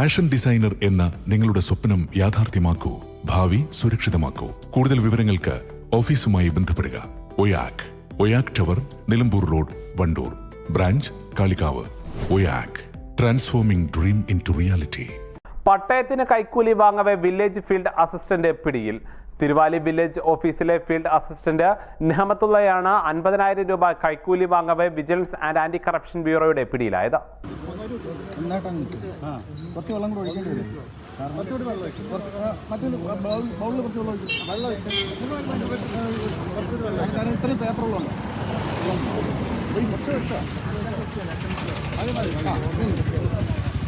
Fashion designer എന്ന നിങ്ങളുടെ സ്വപ്നം യാഥാർത്ഥ്യമാക്കൂ ഭാവി സുരക്ഷിതമാക്കൂ. കൂടുതൽ വിവരങ്ങൾക്ക് ഓഫീസുമായി ബന്ധപ്പെടുക. Oyak Oyak tower Nilambur road Wandoor. Branch Kalikavu. Oyak transforming dream in reality. പട്ടയത്തിന് കൈക്കൂലി വാങ്ങവേ വില്ലേജ് ഫീൽഡ് അസിസ്റ്റന്റ് പിടിയിൽ. തിരുവാലി വില്ലേജ് ഓഫീസിലെ ഫീൽഡ് അസിസ്റ്റന്റ് നെഹമത്തുള്ളയാണ് അൻപതിനായിരം രൂപ കൈക്കൂലി വാങ്ങവെ വിജിലൻസ് ആൻഡ് ആന്റി കറപ്ഷൻ ബ്യൂറോയുടെ പിടിയിലായത്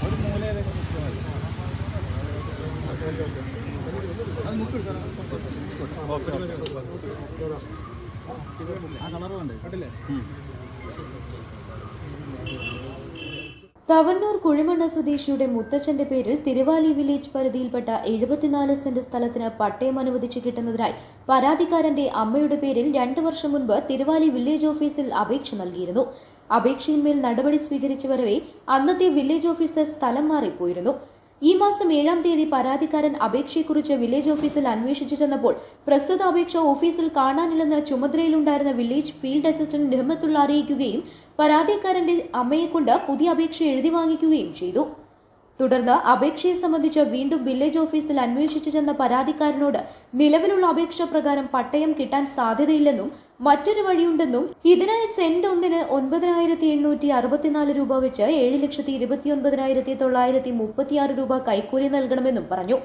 ഒരു മൂലയിലേക്ക് തവന്നൂർ കുഴിമണ്ണ സ്വദേശിയുടെ മുത്തച്ഛന്റെ പേരിൽ തിരുവാലി വില്ലേജ് പരിധിയിൽപ്പെട്ട എഴുപത്തിനാല് സെന്റ് സ്ഥലത്തിന് പട്ടയം അനുവദിച്ചു കിട്ടുന്നതിനായി പരാതിക്കാരന്റെ അമ്മയുടെ പേരിൽ രണ്ടു വർഷം മുൻപ് തിരുവാലി വില്ലേജ് ഓഫീസിൽ അപേക്ഷ നൽകിയിരുന്നു. അപേക്ഷയിന്മേൽ നടപടി സ്വീകരിച്ചു വരവേ അന്നത്തെ വില്ലേജ് ഓഫീസർ സ്ഥലം മാറിപ്പോയിരുന്നു. ഈ മാസം ഏഴാം തീയതി പരാതിക്കാരൻ അപേക്ഷയെക്കുറിച്ച് വില്ലേജ് ഓഫീസിൽ അന്വേഷിച്ചു ചെന്നപ്പോൾ പ്രസ്തുത അപേക്ഷ ഓഫീസിൽ കാണാനില്ലെന്ന് ചുമതലയിലുണ്ടായിരുന്ന വില്ലേജ് ഫീൽഡ് അസിസ്റ്റന്റ് നിഹമ്മത്തുള്ള അറിയിക്കുകയും പരാതിക്കാരന്റെ അമ്മയെക്കൊണ്ട് പുതിയ അപേക്ഷ എഴുതി വാങ്ങിക്കുകയും ചെയ്തു. തുടർന്ന് അപേക്ഷയെ സംബന്ധിച്ച് വീണ്ടും വില്ലേജ് ഓഫീസിൽ അന്വേഷിച്ചു ചെന്ന പരാതിക്കാരനോട് നിലവിലുള്ള അപേക്ഷ പ്രകാരം പട്ടയം കിട്ടാൻ സാധ്യതയില്ലെന്നും മറ്റൊരു വഴിയുണ്ടെന്നും ഇതിനായി സെന്റ് ഒന്നിന് ഒൻപതിനായിരത്തി എണ്ണൂറ്റി അറുപത്തിനാല് രൂപ വെച്ച് ഏഴ് ലക്ഷത്തി ഇരുപത്തിയൊൻപതിനായിരത്തി തൊള്ളായിരത്തി മുപ്പത്തിയാറ് രൂപ കൈക്കൂലി നൽകണമെന്നും പറഞ്ഞു.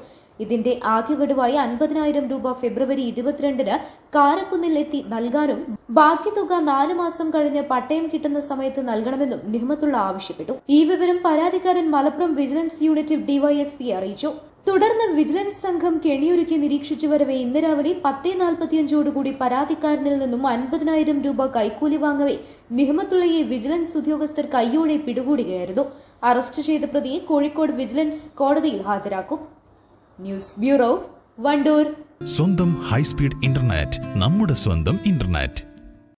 ഇതിന്റെ ആദ്യ ഗഡുവായി അൻപതിനായിരം രൂപ ഫെബ്രുവരി ഇരുപത്തിരണ്ടിന് കാരക്കുന്നിൽ എത്തി നൽകാനും ബാക്കി തുക നാല് മാസം കഴിഞ്ഞ് പട്ടയം കിട്ടുന്ന സമയത്ത് നൽകണമെന്നും നിഹമത്തുള്ള ആവശ്യപ്പെട്ടു. ഈ വിവരം പരാതിക്കാരൻ മലപ്പുറം വിജിലൻസ് യൂണിറ്റ് ഡിവൈഎസ്പി അറിയിച്ചു. തുടർന്ന് വിജിലൻസ് സംഘം കെണിയൊരുക്കി നിരീക്ഷിച്ചു വരവെ ഇന്ന് രാവിലെ പത്തേ നാൽപ്പത്തിയഞ്ചോടുകൂടി പരാതിക്കാരനിൽ നിന്നും അൻപതിനായിരം രൂപ കൈക്കൂലി വാങ്ങവെ നിഹമത്തുള്ളയെ വിജിലൻസ് ഉദ്യോഗസ്ഥർ കയ്യോടെ പിടികൂടുകയായിരുന്നു. അറസ്റ്റ് ചെയ്ത പ്രതിയെ കോഴിക്കോട് വിജിലൻസ് കോടതിയിൽ ഹാജരാക്കും. News bureau Wandoor. സ്വന്തം ഹൈസ്പീഡ് ഇന്റർനെറ്റ് നമ്മുടെ സ്വന്തം ഇന്റർനെറ്റ്.